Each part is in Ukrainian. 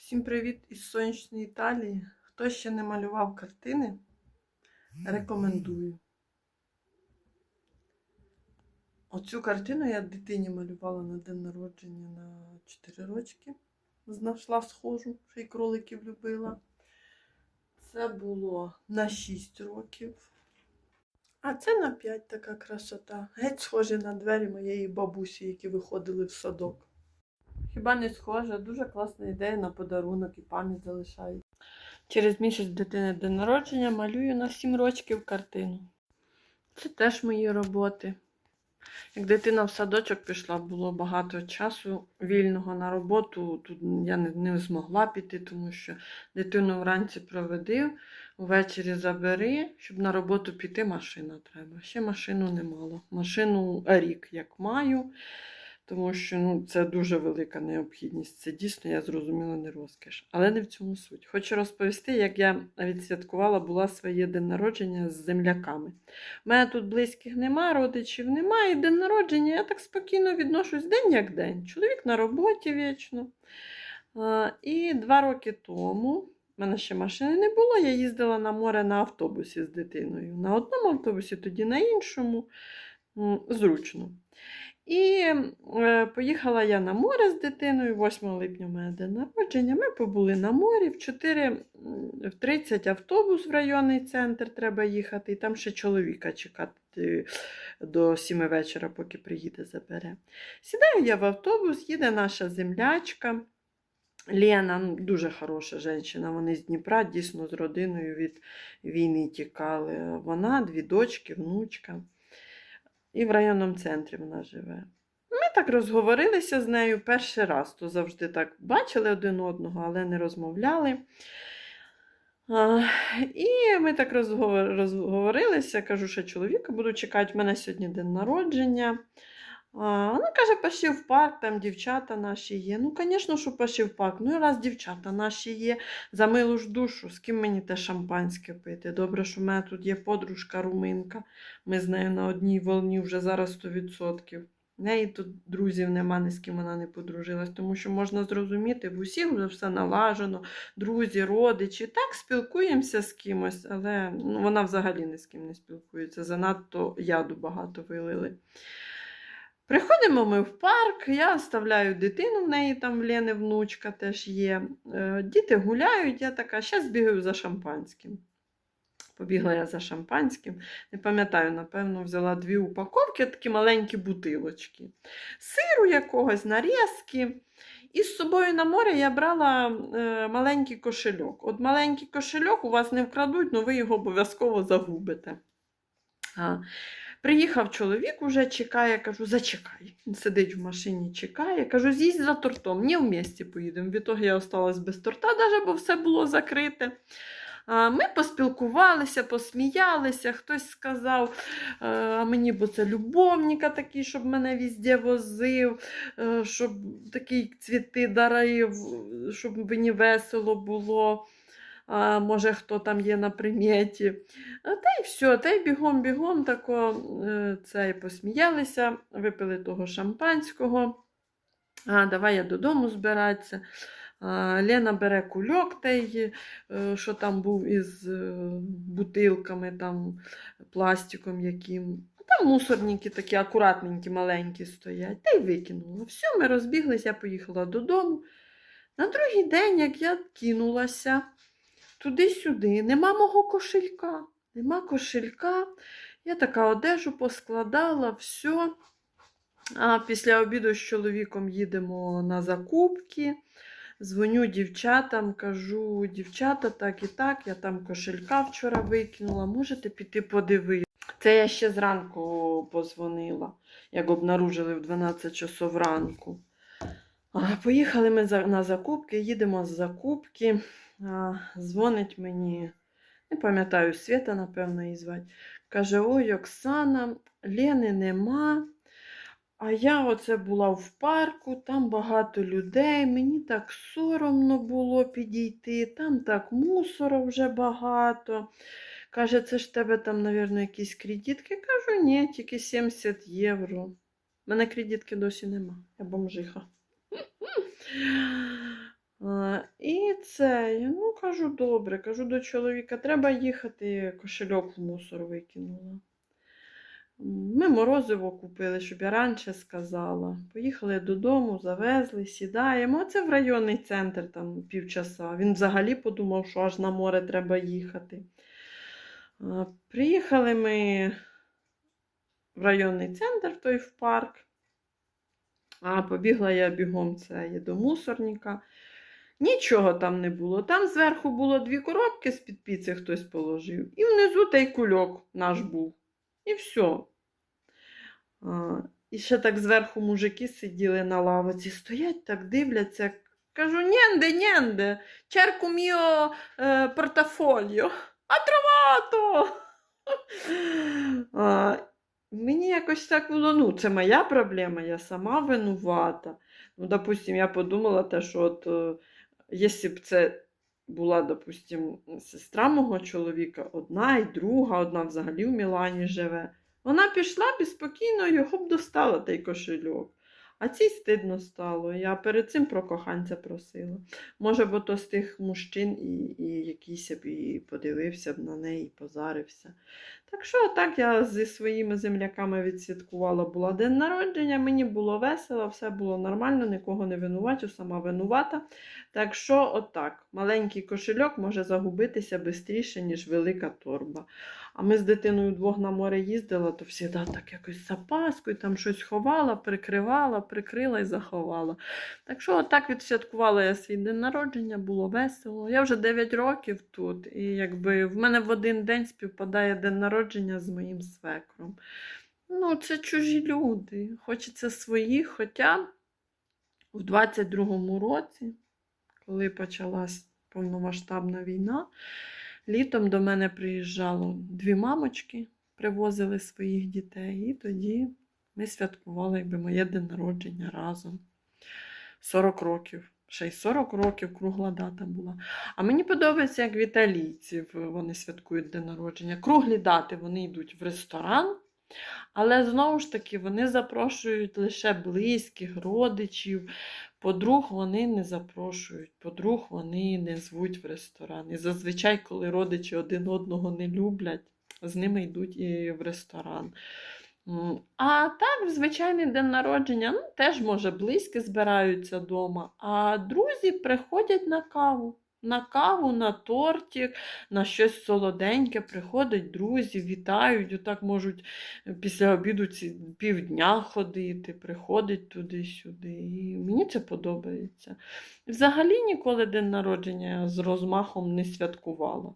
Всім привіт із сонячної Італії. Хто ще не малював картини, рекомендую. Оцю картину я дитині малювала на день народження на 4 рочки. Знайшла схожу, що й кроликів любила. Це було на 6 років. А це на 5 така красота. Геть схоже на двері моєї бабусі, які виходили в садок. Хіба не схоже? Дуже класна ідея на подарунок і пам'ять залишають. Через місяць дитини день народження малюю на 7 років картину. Це теж мої роботи. Як дитина в садочок пішла, було багато часу вільного на роботу. Тут я не, не змогла піти, тому що дитину вранці проведи, ввечері забери, щоб на роботу піти, машина треба. Ще машину не мало. Машину рік як маю, тому що ну, це дуже велика необхідність. Це дійсно, я зрозуміла, не розкіш. Але не в цьому суть. Хочу розповісти, як я відсвяткувала була своє день народження з земляками. У мене тут близьких нема, родичів немає. І День народження я так спокійно відношусь день як день. Чоловік на роботі вічно. І два роки тому. У мене ще машини не було, я їздила на море на автобусі з дитиною. На одному автобусі, тоді на іншому. Зручно. І е, поїхала я на море з дитиною. 8 липня у мене день народження. Ми побули на морі. В 4, в 30 автобус в районний центр треба їхати, і там ще чоловіка чекати до 7 вечора, поки приїде, забере. Сідаю я в автобус, їде наша землячка. Лена, ну, дуже хороша жінка, вони з Дніпра, дійсно з родиною від війни тікали. Вона, дві дочки, внучка. І в районному центрі вона живе. Ми так розговорилися з нею перший раз, то завжди так бачили один одного, але не розмовляли. І ми так розговор- розговорилися, кажу, що чоловіка буду чекати, в мене сьогодні день народження. Вона каже, пошли в парк, там дівчата наші є. Ну, звісно, що пошли в парк. Ну, і раз дівчата наші є, за милу ж душу, з ким мені те шампанське пити. Добре, що в мене тут є подружка руминка. Ми з нею на одній волні вже зараз 100%. В неї тут друзів нема, ні з ким вона не подружилась, тому що можна зрозуміти, в усіх вже все налажено, друзі, родичі. Так спілкуємося з кимось, але ну, вона взагалі ні з ким не спілкується. Занадто яду багато вилили. Приходимо ми в парк, я оставляю дитину, в неї там в Лени внучка теж є. Е, Діти гуляють, я така, зараз бігаю за шампанським. Побігла я за шампанським. Не пам'ятаю, напевно, взяла дві упаковки, такі маленькі бутилочки. Сиру якогось, нарізки. І з собою на море я брала е, маленький кошельок. От маленький кошельок у вас не вкрадуть, але ви його обов'язково загубите. А, Приїхав чоловік, уже чекає, кажу, зачекай. Він сидить в машині, чекає. Кажу, з'їсть за тортом, ні в місті поїдемо. Від того я осталась без торта, навіть, бо все було закрите. Ми поспілкувалися, посміялися. Хтось сказав, е, а мені бо це любовника такий, щоб мене візде возив, е, щоб такий цвіти дарив, щоб мені весело було. А, може, хто там є на приметі. Та й все, та й бігом-бігом тако е, це і посміялися, випили того шампанського. А, давай я додому збиратися. Лена бере кульок, той, е, що там був із е, бутилками, там, пластиком яким. Там мусорники такі акуратненькі, маленькі стоять, та й викинула. Все, ми розбіглися, я поїхала додому. На другий день, як я кинулася туди-сюди, нема мого кошелька. Нема кошелька. Я така одежу поскладала, все. А після обіду з чоловіком їдемо на закупки. Дзвоню дівчатам, кажу, дівчата, так і так, я там кошелька вчора викинула, можете піти подивитися. Це я ще зранку позвонила, як обнаружили в 12 часов ранку. Поїхали ми на закупки, їдемо з закупки. Дзвонить мені, не пам'ятаю, Свята, напевно, її звати. Каже: Ой, Оксана, Лени нема. А я оце була в парку, там багато людей, мені так соромно було підійти, там так мусора вже багато. Каже, це ж тебе там, мабуть, якісь кредитки. Кажу, ні, тільки 70 євро. У мене кредитки досі нема, я бомжиха. І це. Ну, кажу, добре, кажу до чоловіка, треба їхати, кошельок в мусор викинула. Ми морозиво купили, щоб я раніше сказала. Поїхали додому, завезли, сідаємо. Це в районний центр там півчаса. Він взагалі подумав, що аж на море треба їхати. Приїхали ми в районний центр, в той в парк. А побігла я бігом це є до мусорника. Нічого там не було. Там зверху було дві коробки з-під піци хтось положив, і внизу той кульок наш був. І все. А, і ще так зверху мужики сиділи на лавоці, стоять так, дивляться. Кажу, нєнде, нєнде, черку міо е, портафоліо. А тровато! А, мені якось так було, ну, це моя проблема, я сама винувата. Ну, допустим, я подумала те, що от, е, якщо б це була, допустим, сестра мого чоловіка, одна і друга, одна взагалі в Мілані живе, вона пішла б і спокійно його б достала той кошельок. А цій стидно стало. Я перед цим про коханця просила. Може, бо то з тих мужчин і, і якийсь б і подивився б на неї, і позарився. Так що так я зі своїми земляками відсвяткувала була день народження, мені було весело, все було нормально, нікого не винувачу, сама винувата. Так що, отак, маленький кошельок може загубитися швидше, ніж велика торба. А ми з дитиною вдвох на море їздили, то завжди так якось запаскою, там щось ховала, прикривала, прикрила і заховала. Так що, отак відсвяткувала я свій день народження, було весело. Я вже 9 років тут, і якби в мене в один день співпадає день народження з моїм свекром. Ну, це чужі люди. Хочеться своїх, хоча в 22-му році, коли почалась повномасштабна війна, літом до мене приїжджало дві мамочки, привозили своїх дітей, і тоді ми святкували якби, моє день народження разом. 40 років. Ще й 40 років кругла дата була. А мені подобається, як в італійців вони святкують день народження. Круглі дати вони йдуть в ресторан, але знову ж таки вони запрошують лише близьких, родичів. Подруг вони не запрошують, подруг вони не звуть в ресторан. І зазвичай, коли родичі один одного не люблять, з ними йдуть і в ресторан. А так, в звичайний день народження, ну, теж, може, близькі збираються вдома, а друзі приходять на каву. На каву, на тортик, на щось солоденьке, приходять друзі, вітають, отак можуть після обіду ці півдня ходити, приходять туди-сюди. І мені це подобається. Взагалі ніколи день народження з розмахом не святкувала.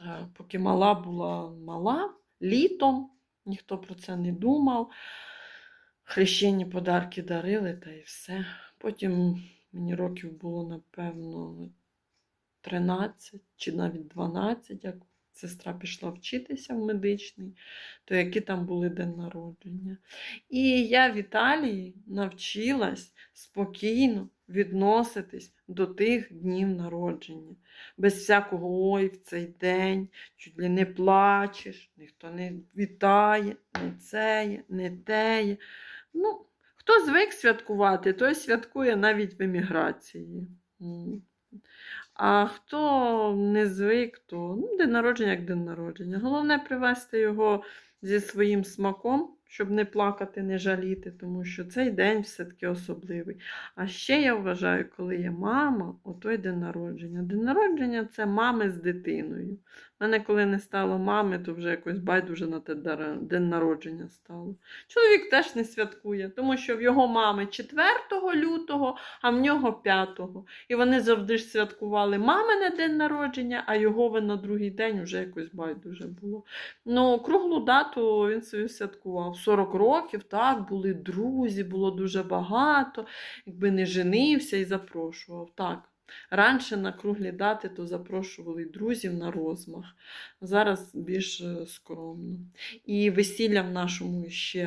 Е, Поки мала була мала, літом ніхто про це не думав. Хрещені подарки дарили та і все. Потім мені років було, напевно, 13 чи навіть 12, як сестра пішла вчитися в медичний, то які там були день народження. І я в Італії навчилась спокійно відноситись до тих днів народження. Без всякого ой в цей день, чуть ли не плачеш, ніхто не вітає, не цеє, не теє. Ну, хто звик святкувати, той святкує навіть в еміграції. А хто не звик, то ну, день народження як день народження. Головне привести його зі своїм смаком, щоб не плакати, не жаліти, тому що цей день все-таки особливий. А ще я вважаю, коли є мама, отой день народження. День народження це мами з дитиною. У мене, коли не стало мами, то вже якось байдуже на те день народження стало. Чоловік теж не святкує, тому що в його мами 4 лютого, а в нього 5. І вони завжди ж святкували мамине день народження, а його на другий день вже якось байдуже було. Ну, круглу дату він свою святкував. 40 років, так, були друзі, було дуже багато, якби не женився і запрошував. Так. Раніше на круглі дати то запрошували друзів на розмах. Зараз більш е, скромно. І весілля в нашому ще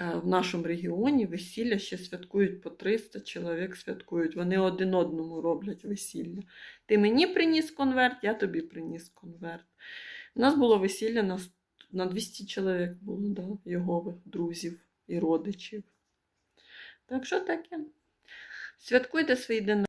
е, в нашому регіоні весілля ще святкують по 300 чоловік святкують. Вони один одному роблять весілля. Ти мені приніс конверт, я тобі приніс конверт. У нас було весілля на, с- на 200 чоловік було, да, його друзів і родичів. Так що таке? Святкуйте свій день